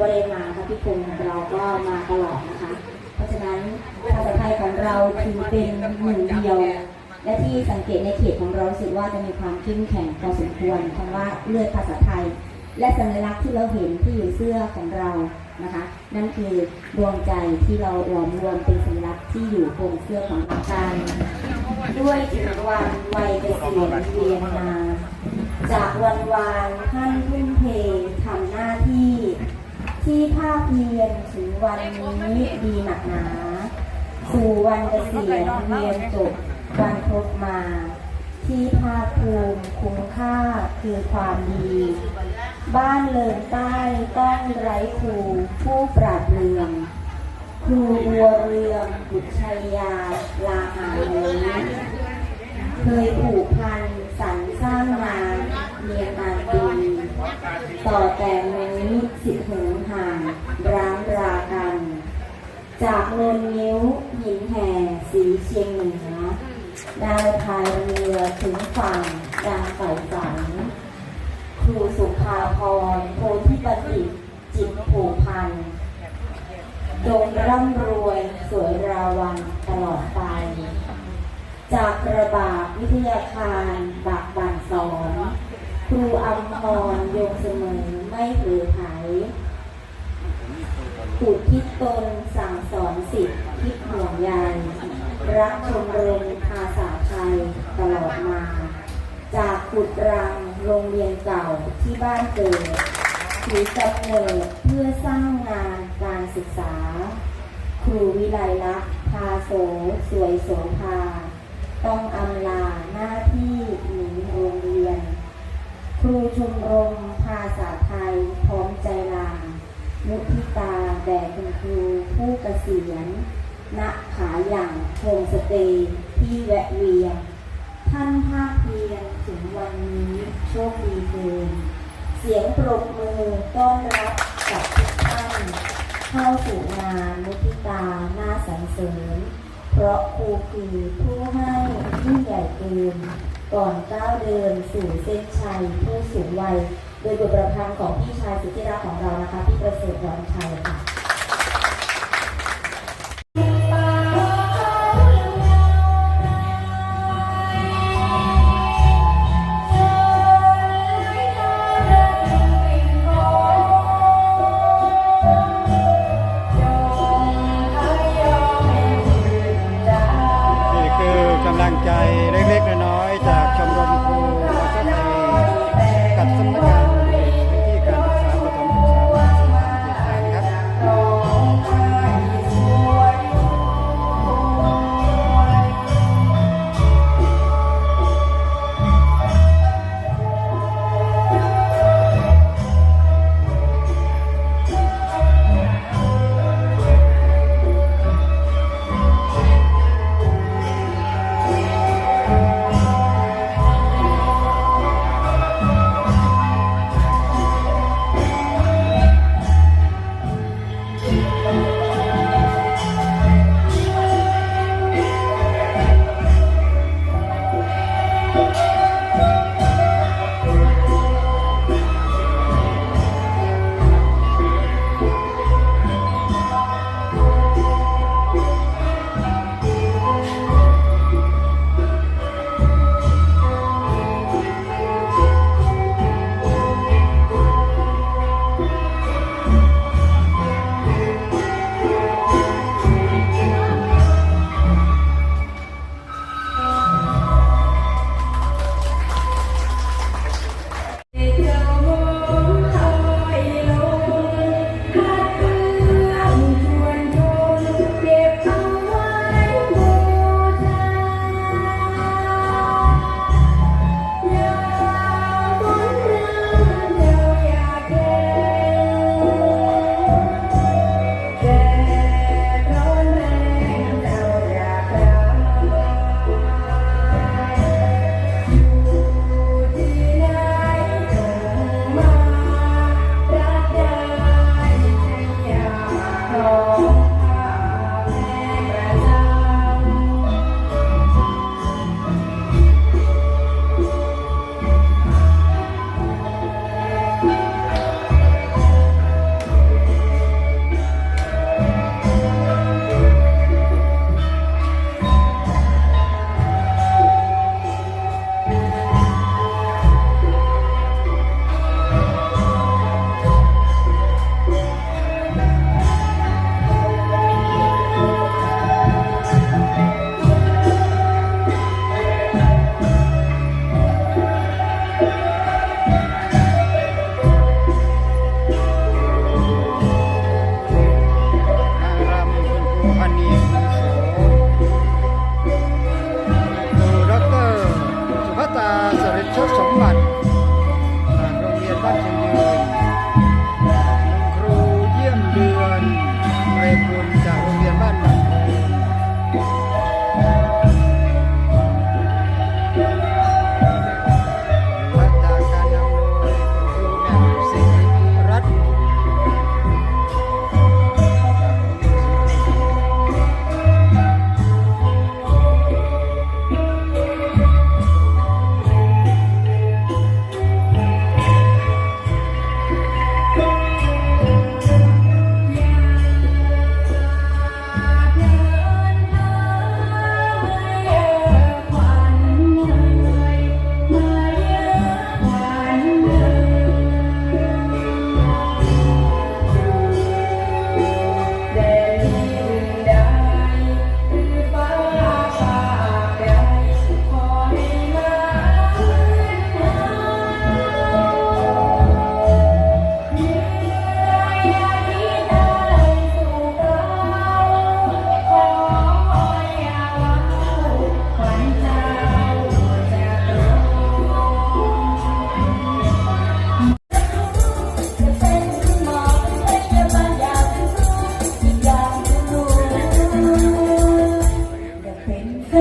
บริมาค่ะพี่ภูมิของเราก็มาตลอดนะคะ เพราะฉะนั้นภาษาไทยของเราถือเป็นหนึ่งเดียว และที่สังเกตในเขตของเราสึกว่าจะมีความเข้มแข็งพอสมควรคำว่าเลือดภาษาไทย และสัญลักษณ์ที่เราเห็นที่อยู่เสื้อของเรานะคะ นั่นคือดวงใจที่เราหลอมรวมเป็นสัญลักษณ์ที่อยู่บนเสื้อของเรากันด้วยถึงวันวัยเกษียณเวียนมาจากวันวานท่านทุ่มเททำหน้าที่ ที่ภาคเพียนถึงวันนี้ดีหนักหนาสู่วันเกษียณเวียนจบวันครบมา ที่ภาคภูมิคุ้มค่าคือความดี บ้านเลินใต้ต้องไร้ครูผู้ปราดเรืองครูบัวเรืองบุตรชัยยาลาหายนี้เคยผูกพันสรรสร้างงาเมียนานดีต่อแต่นี้สิบหงห่าง ร้างรากัน จากเนินนิ้วหินแห่สีเชียงเหนือได้พายเรือถึงฝั่งดังใฝ่ฝัน ครูสุภาพรโพธิบัณฑิจิตผูกพันจงร่ำรวยสวยราวันตลอดไป จากกระบาดวิทยาคารบากบันสอน ครูอัมพรยงเสมอไม่เผือไถ อุทิศตนสั่งสอนสิทธิ์คิดห่วงใยรักชมรมภาษาไทยตลอดมา จากขุดรังโรงเรียนเก่าที่บ้านเกิดถือกำเนิดเพื่อสร้างงานการศึกษา ครูวิไลลักษณ์พาโสสวยโสภา ต้องอำลาหน้าที่ โฮมสเตย์ที่แวะเวียนท่านภาคเพียรถึงวันนี้โชคดีเกินเสียงปรบมือต้อนรับกับทุกท่านเข้าสู่งานมุทิตาหน้าสรรเสริญ เพราะครูคือผู้ให้ยิ่งใหญ่เกินก่อนก้าวเดินสู่เส้นชัยผู้สูงวัย โดยบทประพันธ์ของพี่ชายสุดที่รักของเรานะคะ พี่ประเสริฐหวานชัยค่ะ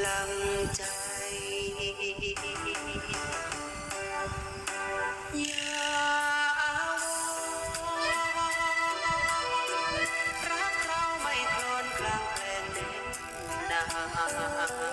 lặng chay